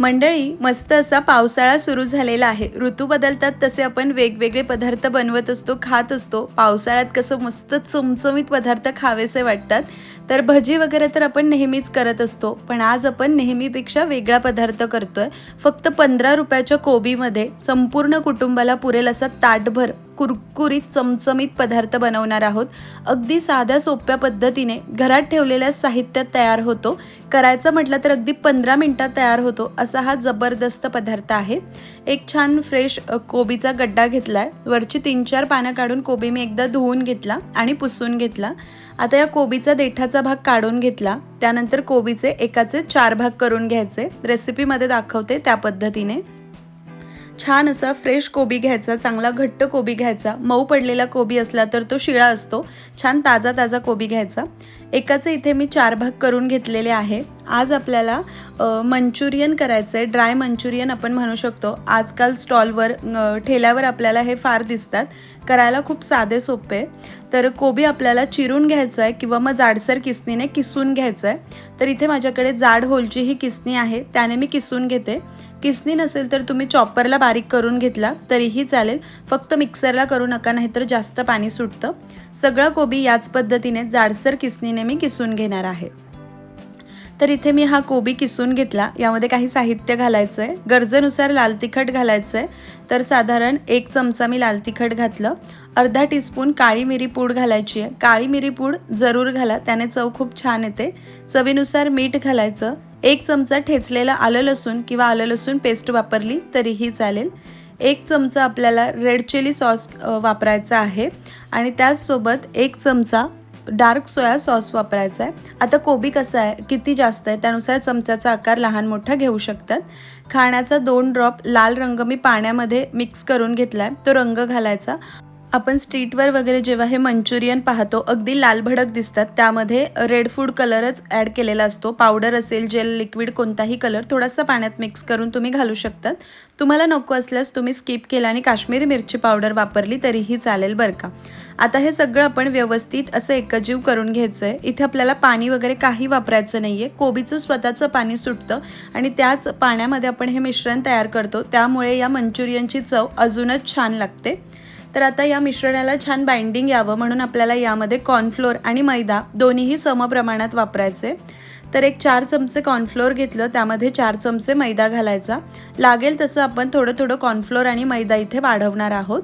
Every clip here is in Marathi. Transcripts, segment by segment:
मंडळी मस्त असा पावसाळा सुरू झालेला आहे. ऋतू बदलतात तसे आपण वेगवेगळे पदार्थ बनवत असतो खात असतो. पावसाळ्यात कसं मस्त चमचमीत पदार्थ खावेसे वाटतात. तर भजी वगैरे तर आपण नेहमीच करत असतो. पण आज आपण नेहमीपेक्षा वेगळा पदार्थ करतोय. फक्त पंधरा रुपयाच्या कोबीमध्ये संपूर्ण कुटुंबाला पुरेल असा ताटभर कुरकुरीत चमचमीत पदार्थ बनवणार आहोत. अगदी साध्या सोप्या पद्धतीने घरात ठेवलेल्या साहित्यात तयार होतो. करायचं म्हटलं तर अगदी पंधरा मिनटात तयार होतो असा हा जबरदस्त पदार्थ आहे. एक छान फ्रेश कोबीचा गड्डा घेतला आहे वरची तीन चार पानं काढून कोबी मी एकदा धुवून घेतला आणि पुसून घेतला. आता या कोबीचा देठाचा भाग काढून घेतला. त्यानंतर कोबीचे एकाचे चार भाग करून घ्यायचे. रेसिपीमध्ये दाखवते त्या पद्धतीने. छान असा फ्रेश कोबी घ्यायचा चांगला घट्ट कोबी घ्यायचा. मऊ पडलेला कोबी असला तर तो शिळा असतो. छान ताजा ताजा कोबी घ्यायचा. एकाचं इथे मी चार भाग करून घेतलेले आहे. आज आपल्याला मंचुरियन करायचं आहे ड्राय मंचुरियन आपण म्हणू शकतो. आजकाल स्टॉलवर ठेल्यावर आपल्याला हे फार दिसतात. करायला खूप साधे सोपे. आहे. तर कोबी आपल्याला चिरून घ्यायचं आहे किंवा मग जाडसर किसनीने किसून घ्यायचं आहे तर इथे माझ्याकडे जाड होलची ही किसनी आहे. त्याने मी किसून घेते. किसनी नसेल तर तुम्ही चॉपरला बारीक करून घेतला तरीही चालेल. फक्त मिक्सरला करू नका नाहीतर जास्त पाणी सुटतं. सगळं कोबी याच पद्धतीने जाडसर किसनीने मी किसून घेणार आहे. तर इथे मी हा कोबी किसून घेतला. यामध्ये काही साहित्य घालायचं आहे गरजेनुसार लाल तिखट घालायचं आहे तर साधारण एक चमचा मी लाल तिखट घातलं. अर्धा टीस्पून काळी मिरी पूड घालायची आहे. काळी मिरी पूड जरूर घाला. त्याने चव खूप छान येते. चवीनुसार मीठ घालायचं. एक चमचा ठेचलेला आलं लसूण किंवा आलं लसूण पेस्ट वापरली तरीही चालेल. एक चमचा आपल्याला रेड चिली सॉस वापरायचा आहे. आणि त्याचसोबत एक चमचा डार्क सोया सॉस वापरायचा आहे. आता कोबी कसं आहे किती जास्त आहे त्यानुसार चमच्याचा आकार लहान मोठा घेऊ शकतात. खाण्याचा दोन ड्रॉप लाल रंग मी पाण्यामध्ये मिक्स करून घेतला आहे तो रंग घालायचा. आपण स्ट्रीटवर वगैरे जेव्हा हे मंचुरियन पाहतो अगदी लाल भडक दिसतात. त्यामध्ये रेड फूड कलरच ॲड केलेला असतो. पावडर असेल जेल लिक्विड कोणताही कलर थोडासा पाण्यात मिक्स करून तुम्ही घालू शकतात. तुम्हाला नको असल्यास तुम्ही स्किप केला आणि काश्मीरी मिरची पावडर वापरली तरीही चालेल बरं का. आता हे सगळं आपण व्यवस्थित असं एकजीव करून घ्यायचं आहे इथे आपल्याला पाणी वगैरे काही वापरायचं नाही आहे कोबीचं स्वतःचं पाणी सुटतं आणि त्याच पाण्यामध्ये आपण हे मिश्रण तयार करतो. त्यामुळे या मंचुरियनची चव अजूनच छान लागते. तर आता या मिश्रणाला छान बाइंडिंग यावं म्हणून आपल्याला यामध्ये कॉर्नफ्लोअर आणि मैदा दोन्हीही समप्रमाणात वापरायचे. तर एक चार चमचे कॉर्नफ्लोअर घेतलं त्यामध्ये चार चमचे मैदा घालायचा. लागेल तसं आपण थोडं थोडं कॉर्नफ्लोअर आणि मैदा इथे वाढवणार आहोत.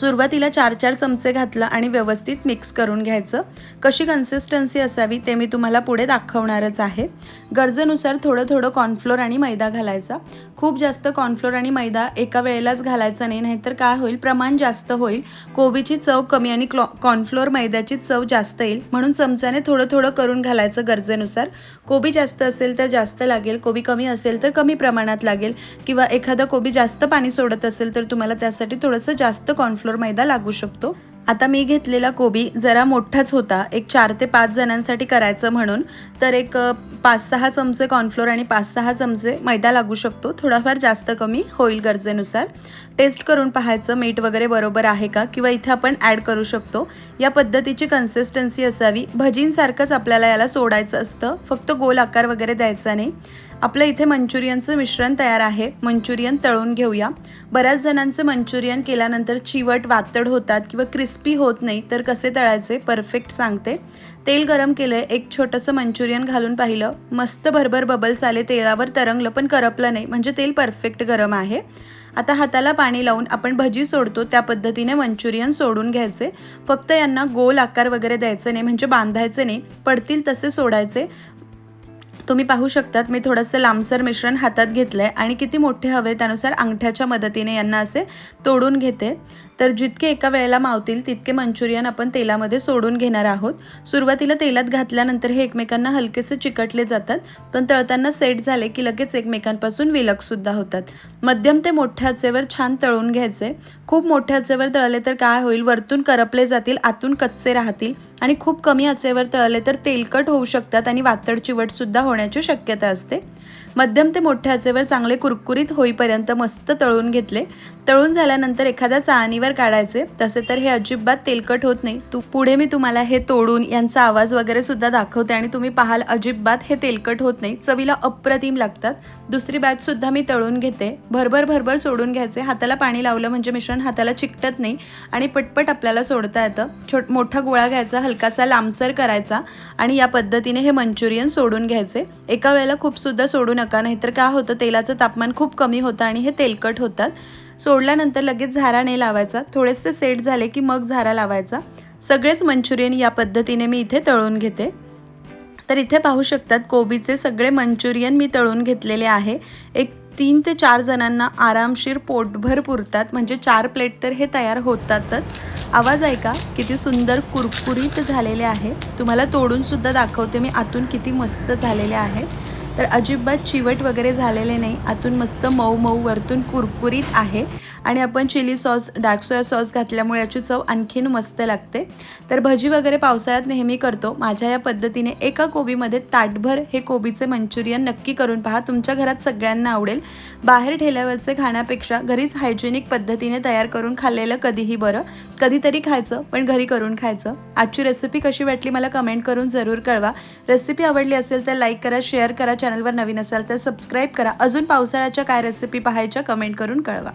सुरुवातीला चार चार चमचे घातलं आणि व्यवस्थित मिक्स करून घ्यायचं. कशी कन्सिस्टन्सी असावी ते मी तुम्हाला पुढे दाखवणारच आहे. गरजेनुसार थोडं थोडं कॉर्नफ्लोअर आणि मैदा घालायचा. खूप जास्त कॉर्नफ्लोअर आणि मैदा एका वेळेलाच घालायचा नाही नाहीतर काय होईल? प्रमाण जास्त होईल. कोबीची चव कमी आणि क्लॉ कॉर्नफ्लोअर मैद्याची चव जास्त येईल. म्हणून चमच्याने थोडं थोडं करून घालायचं गरजेनुसार. कोबी जास्त असेल तर जास्त लागेल. कोबी कमी असेल तर कमी प्रमाणात लागेल. किंवा एखादा कोबी जास्त पाणी सोडत असेल तर तुम्हाला त्यासाठी थोडंसं जास्त कॉर्नफ्लोअर मैदा लागू शकतो. आता मी घेतलेला कोबी जरा मोठाच होता. एक चार ते पाच जणांसाठी करायचं म्हणून. तर एक पाच सहा चमचे कॉर्नफ्लोअर आणि पाच सहा चमचे मैदा लागू शकतो. थोडाफार जास्त कमी होईल गरजेनुसार. टेस्ट करून पाहायचं मीठ वगैरे बरोबर आहे का किंवा इथे आपण ॲड करू शकतो. या पद्धतीची कन्सिस्टन्सी असावी. भजींसारखंच आपल्याला याला सोडायचं असतं. फक्त गोल आकार वगैरे द्यायचा नाही. आपलं इथे मंचुरियनचं मिश्रण तयार आहे. मंचुरियन तळून घेऊया. बऱ्याच जणांचं मंचुरियन केल्यानंतर चिवट वातड होतात किंवा क्रिस्पी होत नाही तर कसे तळायचे? परफेक्ट सांगते. तेल गरम केलं आहे एक छोटंसं मंचुरियन घालून पाहिलं. मस्त भरभर बबल्स आले तेलावर तरंगलं पण करपलं नाही म्हणजे तेल परफेक्ट गरम आहे. आता हाताला पाणी लावून आपण भजी सोडतो त्या पद्धतीने मंचुरियन सोडून घ्यायचे. फक्त यांना गोल आकार वगैरे द्यायचे नाही म्हणजे बांधायचे नाही. पडतील तसे सोडायचे. तुम्ही पाहू शकतात मी थोडंसं लांबसर मिश्रण हातात घेतलं आहे आणि किती मोठे हवे त्यानुसार अंगठ्याच्या मदतीने यांना असे तोडून घेते. तर जितके एका वेळेला मावतील तितके मंचुरियन आपण तेलामध्ये सोडून घेणार आहोत. सुरुवातीला तेलात घातल्यानंतर हे एकमेकांना हलकेसे चिकटले जातात पण तळताना सेट झाले की लगेच एकमेकांपासून विलगसुद्धा होतात. मध्यम ते मोठ्या आचेवर छान तळून घ्यायचे. खूप मोठ्या आचेवर तळले तर काय होईल? वरतून करपले जातील आतून कच्चे राहतील आणि खूप कमी आचेवर तळले तर तेलकट होऊ शकतात आणि वातड चिवटसुद्धा होण्याची शक्यता असते. मध्यम ते मोठ्या आचेवर चांगले कुरकुरीत होईपर्यंत मस्त तळून घेतले. तळून झाल्यानंतर एखाद्या चाळणीवर काढायचे. तसे तर हे अजिबात तेलकट होत नाही. तू पुढे मी तुम्हाला हे तोडून यांचा आवाज वगैरे सुद्धा दाखवते आणि तुम्ही पाहाल अजिबात हे तेलकट होत नाही. चवीला अप्रतिम लागतात. दुसरी बॅच सुद्धा मी तळून घेते. भरभर भरभर सोडून घ्यायचे. हाताला पाणी लावलं म्हणजे मिश्रण हाताला चिकटत नाही आणि पटपट आपल्याला सोडता येतं. छोट मोठा गोळा घ्यायचा हलकासा लांबसर करायचा आणि या पद्धतीने हे मंचुरियन सोडून घ्यायचे. एका वेळेला खूप सुद्धा सोडून नका नाहीतर काय होतं तेलाचं तापमान खूप कमी होतं आणि हे तेलकट होतात. सोडल्यानंतर लगेच झारा नाही लावायचा. थोडेसे सेट झाले की मग झारा लावायचा. सगळेच मंचुरियन या पद्धतीने मी इथे तळून घेते. तर इथे पाहू शकतात कोबीचे सगळे मंचुरियन मी तळून घेतलेले आहे. एक तीन ते चार जणांना आरामशीर पोटभर पुरतात. म्हणजे चार प्लेट तर हे तयार होतातच. आवाज ऐका किती सुंदर कुरकुरीत झालेले आहे. तुम्हाला तोडूनसुद्धा दाखवते मी आतून किती मस्त झालेले आहे. तर अजिबात चिवट वगैरे झालेले नाही. आतून मस्त मऊ मऊ वरतून कुरकुरीत आहे. आणि आपण chilli sauce dark soya sauce घातल्यामुळे याची चव आणखीन मस्त लागते. तर भजी वगैरे पावसाळ्यात नेहमी करतो. माझ्या या पद्धतीने एका कोबीमध्ये ताटभर हे कोबीचे मंचुरियन नक्की करून पहा. तुमच्या घरात सगळ्यांना आवडेल. बाहेर ठेल्यावरचे खाण्यापेक्षा घरीच हायजेनिक पद्धतीने तयार करून खाल्लेलं कधीही बरं. कधीतरी खायचं पण घरी करून खायचं. आजची रेसिपी कशी वाटली मला कमेंट करून जरूर कळवा. रेसिपी आवडली असेल तर लाईक करा शेअर करा चॅनलवर नवीन असाल तर सबस्क्राईब करा. अजून पावसाळ्याच्या काय रेसिपी पाहायच्या कमेंट करून कळवा.